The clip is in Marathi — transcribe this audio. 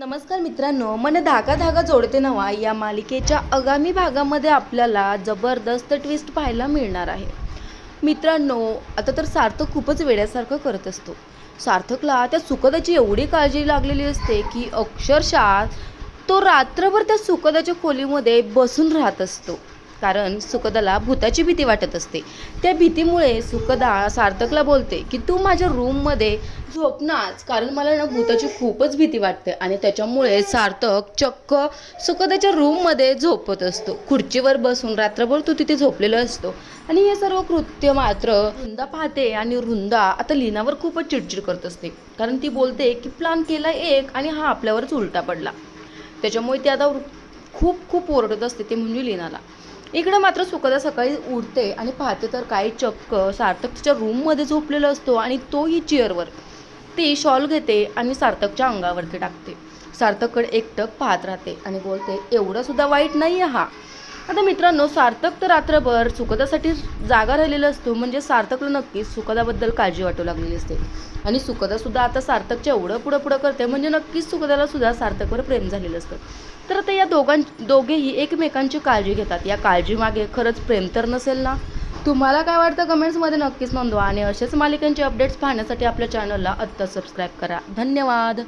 नमस्कार मित्रांनो मन धागा धागा जोडते नवा या मालिकेच्या आगामी भागामध्ये आपल्याला जबरदस्त ट्विस्ट पाहायला मिळणार आहे. मित्रांनो आता तर सार्थक खूपच वेड्यासारखं करत असतो. सार्थकला त्या सुखदाची एवढी काळजी लागलेली असते की अक्षरशः तो रात्रभर त्या सुखदाच्या खोलीमध्ये बसून राहत असतो. कारण सुखदाला भूताची भीती वाटत असते. त्या भीतीमुळे सुखदा सार्थकला बोलते की तू माझ्या रूममध्ये झोपनाच कारण मला ना भूताची खूपच भीती वाटते आणि त्याच्यामुळे सार्थक चक्क सुखदाच्या रूममध्ये झोपत असतो. खुर्चीवर बसून रात्रभर तो तिथे झोपलेला असतो. आणि हे सर्व कृत्य मात्र रुंदा पाहते आणि रुंदा आता लीनावर खूपच चिडचिड करत असते. कारण ती बोलते की प्लान केला एक आणि हा आपल्यावरच उलटा पडला. त्याच्यामुळे ती आता खूप खूप ओरडत असते ते म्हणजे लीनाला इकडे मात्र सुखदा सकाळी उठते आणि पाहते तर काही चक्क सार्थक तिच्या रूममध्ये झोपलेला असतो आणि तोही चेअरवर ती शॉल घेते आणि सार्थकच्या अंगावरती टाकते. सार्थककडे एकटक पाहत राहते आणि बोलते एवढं सुद्धा वाईट नाही आहे हा. आता मित्रांनो सार्थक तर रात्रभर सुखदासाठी जागा राहिलेला असतो म्हणजे सार्थकला नक्कीच सुखदाबद्दल काळजी वाटू लागलेली असते. आणि सुखदासुद्धा आता सार्थकच्या एवढं पुढं पुढं करते म्हणजे नक्कीच सुखदाला सुद्धा सार्थकवर प्रेम झालेलं असतं. तर आता या दोघां दोघेही एकमेकांची काळजी घेतात. या काळजीमागे खरंच प्रेम तर नसेल ना? तुम्हाला काय वाटतं? कमेंट्समध्ये नक्कीच नोंदवा. आणि असेच मालिकांचे अपडेट्स पाहण्यासाठी आपल्या चॅनलला आत्ता सबस्क्राईब करा. धन्यवाद!